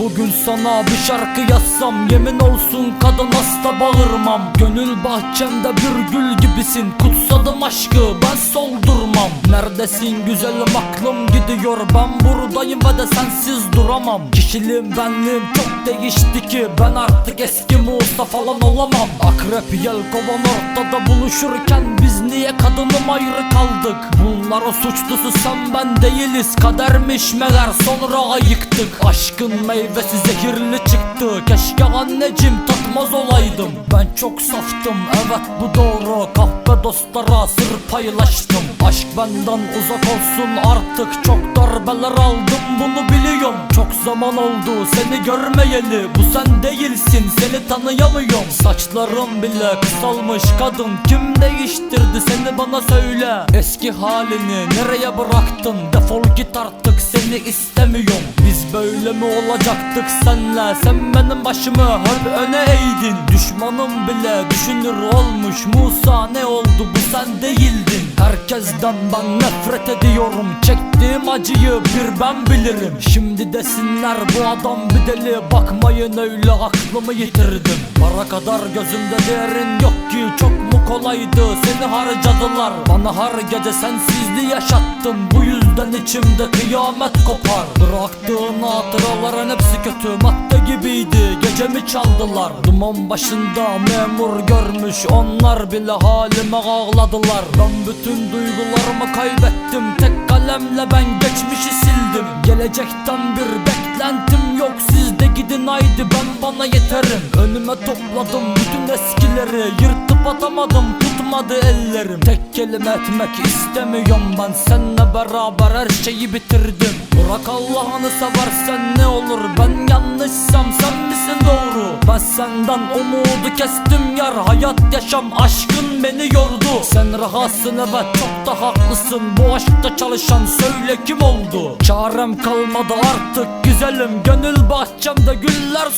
bugün sana bir şarkı yazsam Yemin olsun kadın hasta bağırmam. Gönül bahçemde bir gül gibisin Kutsadım aşkı ben soldurmam. Neredesin güzelim aklım gidiyor Ben buradayım ve de sensiz duramam. Kişiliğim benliğim çok değişti ki Ben artık eski Musa falan olamam. Akrep yelkovan ortada buluşurken Biz niye kadınım ayrı kaldık? Bunlar o suçlusu sen ben değiliz. Kadermiş meğer sonra ayıktık. Aşkın meyvesi zehirli çıktı. Keşke anneciğim tatmaz olaydım. Ben çok saftım evet bu doğru. Kahpe dostlara sır paylaştım. Aşk benden uzak olsun artık Çok darbeler aldım bunu biliyorum. Çok zaman oldu seni görmeyeli Bu sen değilsin seni tanıyamıyorum. Saçlarım bile kısalmış kadın Kim değiştirdi seni bana söyle. Eski halini nereye bıraktın? Defol git artık seni istemiyorum. Biz böyle mi olacaktık senle? Sen benim başımı hep öne eğdin Düşmanım bile düşünür olmuş. Musa ne oldu bu sen değildin. Herkesten ben nefret ediyorum. Çektiğim acıyı bir ben bilirim. Şimdi desinler bu adam bir deli. Bakmayın öyle aklımı yitirdim. Para kadar gözümde değerin yok ki. Çok mu kolaydı seni harcadılar. Bana her gece sensizliği yaşattın Bu yüzden içimde kıyamet kopar. Bıraktığın hatıraların hepsi kötü. Madde gibiydi. Gecemi çaldılar. Duman başında memur görmüş. Onlar bile halime ağladılar. Ben bütün duygularımı kaybettim. Tek kalemle ben geçmişi sildim. Gelecekten bir beklentim yok. Siz de gidin haydi ben bana yeterim. Önüme topladım bütün eskileri. Yırtıp atamadım tutmadı ellerim. Tek kelime etmek istemiyorum ben. Seninle beraber her şeyi bitirdim. Bırak Allah'ını seversen ne olur? Ben yanlışsam sen misin? Doğru Ben senden umudu kestim yar Hayat yaşam aşkın beni yordu. Sen rahatsın evet çok da haklısın. Bu aşkta çalışan söyle kim oldu? Çarem kalmadı artık güzelim. Gönül bahçemde güller